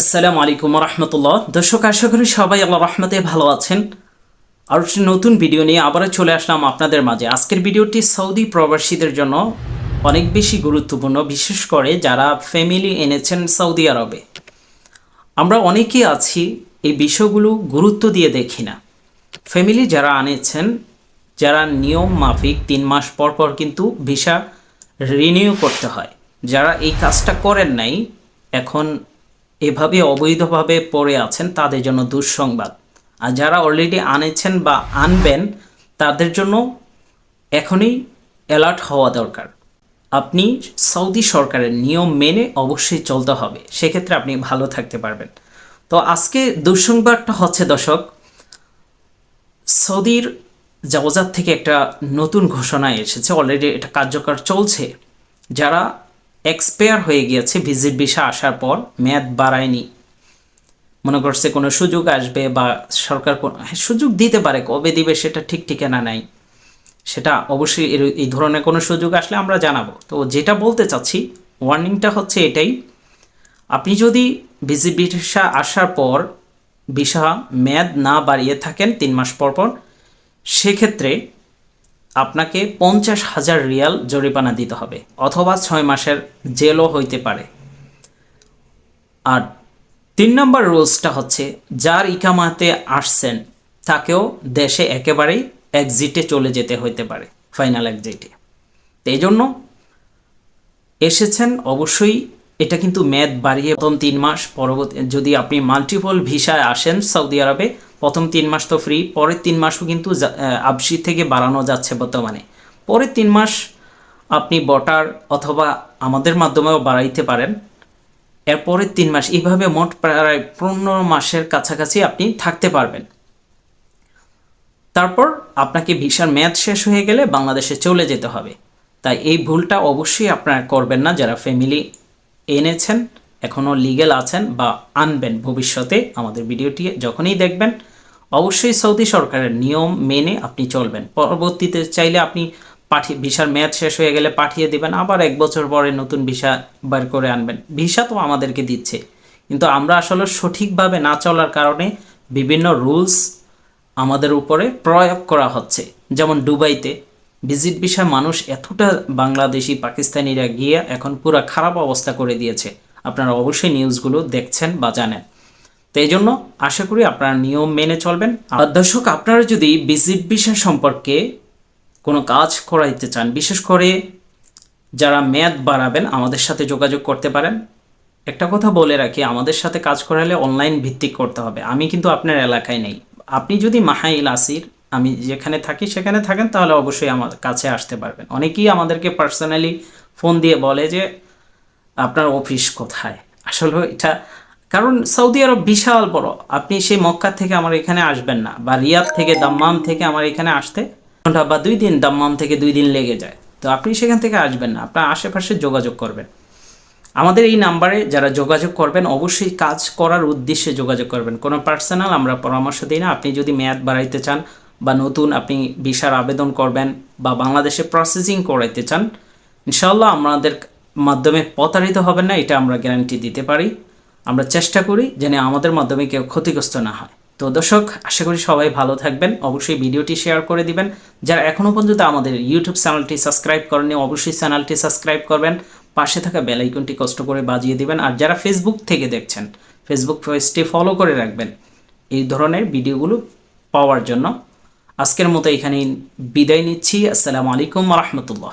আসসালামু আলাইকুম রহমতুল্লাহ দর্শক, আশা করি সবাই আল্লাহ রহমতে ভালো আছেন। আর একটি নতুন ভিডিও নিয়ে আবারও চলে আসলাম আপনাদের মাঝে। আজকের ভিডিওটি সৌদি প্রবাসীদের জন্য অনেক বেশি গুরুত্বপূর্ণ, বিশেষ করে যারা ফ্যামিলি এনেছেন সৌদি আরবে। আমরা অনেকেই আছি, এই বিষয়গুলো গুরুত্ব দিয়ে দেখি না। ফ্যামিলি যারা আনেছেন, যারা নিয়ম মাফিক তিন মাস পর পর কিন্তু ভিসা রিনিউ করতে হয়। যারা এই কাজটা করেন নাই, এখন এভাবে অবৈধভাবে পড়ে আছেন তাদের জন্য দুঃসংবাদ। আর যারা অলরেডি আনেছেন বা আনবেন, তাদের জন্য এখনই অ্যালার্ট হওয়া দরকার। আপনি সৌদি সরকারের নিয়ম মেনে অবশ্যই চলতে হবে। সেক্ষেত্রে আপনি ভালো থাকতে পারবেন। তো আজকে দুঃসংবাদটা হচ্ছে, দর্শক, সৌদির জাওজাত থেকে একটা নতুন ঘোষণা এসেছে। অলরেডি এটা কার্যকর চলছে। যারা এক্সপায়ার হয়ে গিয়েছে ভিজিট ভিসা আসার পর মেয়াদ বাড়ায়নি। মনে করছে কোনো সুযোগ আসবে বা সরকার কোনো হ্যাঁ, সুযোগ দিতে পারে কবে দিবে সেটা ঠিক ঠিকানা নাই। সেটা অবশ্যই এই ধরনের কোনো সুযোগ আসলে আমরা জানাব। তো যেটা বলতে চাচ্ছি ওয়ার্নিংটা হচ্ছে এটাই আপনি যদি ভিজিট ভিসা আসার পর ভিসা মেয়াদ না বাড়িয়ে থাকেন তিন মাস পর পর সেক্ষেত্রে আপনাকে পঞ্চাশ হাজার রিয়াল জরিমানা দিতে হবে, অথবা ছয় মাসের জেলও হইতে পারে। আর তিন নম্বর রুলসটা হচ্ছে, যার ইকামাতে আসছেন, তাকেও দেশে একেবারেই এক্সিটে চলে যেতে হইতে পারে ফাইনাল এক্সিটে এই জন্য এসেছেন, অবশ্যই এটা কিন্তু মেয়াদ বাড়িয়ে প্রথম তিন মাস পরবর্তী যদি আপনি মাল্টিপল ভিসায় আসেন সৌদি আরবে প্রথম তিন মাস তো ফ্রি পরের তিন মাসও কিন্তু আবসি থেকে বাড়ানো যাচ্ছে বর্তমানে। পরের তিন মাস আপনি বটার অথবা আমাদের মাধ্যমেও বাড়াইতে পারেন। এরপরের তিন মাস এইভাবে মোট প্রায় পনেরো মাসের কাছাকাছি আপনি থাকতে পারবেন। তারপর আপনাকে ভিসার মেয়াদ শেষ হয়ে গেলে বাংলাদেশে চলে যেতে হবে। তাই এই ভুলটা অবশ্যই আপনারা করবেন না, যারা ফ্যামিলি এনেছেন। এখনও লিগেল আছেন বা আনবেন ভবিষ্যতে আমাদের ভিডিওটি যখনই দেখবেন, অবশ্যই সৌদি সরকারের নিয়ম মেনে আপনি চলবেন। পরবর্তীতে চাইলে আপনি পাঠিয়ে ভিসার মেয়াদ শেষ হয়ে গেলে পাঠিয়ে দেবেন, আবার এক বছর পরে নতুন ভিসা বার করে আনবেন। ভিসা তো আমাদেরকে দিচ্ছে, কিন্তু আমরা আসলে সঠিকভাবে না চলার কারণে বিভিন্ন রুলস আমাদের উপরে প্রয়োগ করা হচ্ছে। যেমন দুবাইতে ভিজিট বিষয় মানুষ এতটা বাংলাদেশি, পাকিস্তানিরা গিয়ে এখন পুরো খারাপ অবস্থা করে দিয়েছে। আপনারা অবশ্যই নিউজগুলো দেখছেন বা জানেন। তো এই জন্য আশা করি আপনারা নিয়ম মেনে চলবেন। আর দর্শক, আপনারা যদি ভিজিট বিষয় সম্পর্কে কোনো কাজ করাইতে চান, বিশেষ করে যারা মেয়াদ বাড়াবেন, আমাদের সাথে যোগাযোগ করতে পারেন। একটা কথা বলে রাখি, আমাদের সাথে কাজ করালে অনলাইন ভিত্তিক করতে হবে। আমি কিন্তু আপনার এলাকায় নেই। আপনি যদি মাহাইল আসির, আমি যেখানে থাকি সেখানে থাকেন, তাহলে অবশ্যই আমার কাছে আসতে পারবেন। অনেকেই আমাদেরকে পার্সোনালি ফোন দিয়ে বলে যে আপনার অফিস কোথায়? আসলে এটা, কারণ সৌদি আরব বিশাল বড়। আপনি সেই মক্কা থেকে আমার এখানে আসবেন না, বা রিয়াদ থেকে দাম্মাম থেকে আমার এখানে আসতে ঘণ্টা বা দুই দিন, দাম্মাম থেকে দুই দিন লেগে যায়। তো আপনি সেখান থেকে আসবেন না, আপনার আশেপাশে যোগাযোগ করবেন। আমাদের এই নাম্বারে যারা যোগাযোগ করবেন, অবশ্যই কাজ করার উদ্দেশ্যে যোগাযোগ করবেন। কোনো পার্সোনাল আমরা পরামর্শ দিই না। আপনি যদি মেয়াদ বাড়াইতে চান, বা নতুন আপনি ভিসার আবেদন করবেন, বা বাংলাদেশে প্রসেসিং করাইতে চান ইনশাল্লাহ আমাদের মাধ্যমে প্রতারিত হবেন না, এটা আমরা গ্যারান্টি দিতে পারি। আমরা চেষ্টা করি যেন আমাদের মাধ্যমে কেউ ক্ষতিগ্রস্ত না হয়। তো দর্শক, আশা করি সবাই ভালো থাকবেন। অবশ্যই ভিডিওটি শেয়ার করে দিবেন। যারা এখনও পর্যন্ত আমাদের ইউটিউব চ্যানেলটি সাবস্ক্রাইব করেনি অবশ্যই চ্যানেলটি সাবস্ক্রাইব করবেন। পাশে থাকা বেল আইকনটি কষ্ট করে বাজিয়ে দিবেন। আর যারা ফেসবুক থেকে দেখছেন ফেসবুক পেজটি ফলো করে রাখবেন। এই ধরনের ভিডিওগুলো পাওয়ার জন্য। আজকের মতো এখানেই বিদায় নিচ্ছি। আসসালামু আলাইকুম রহমতুল্লাহ।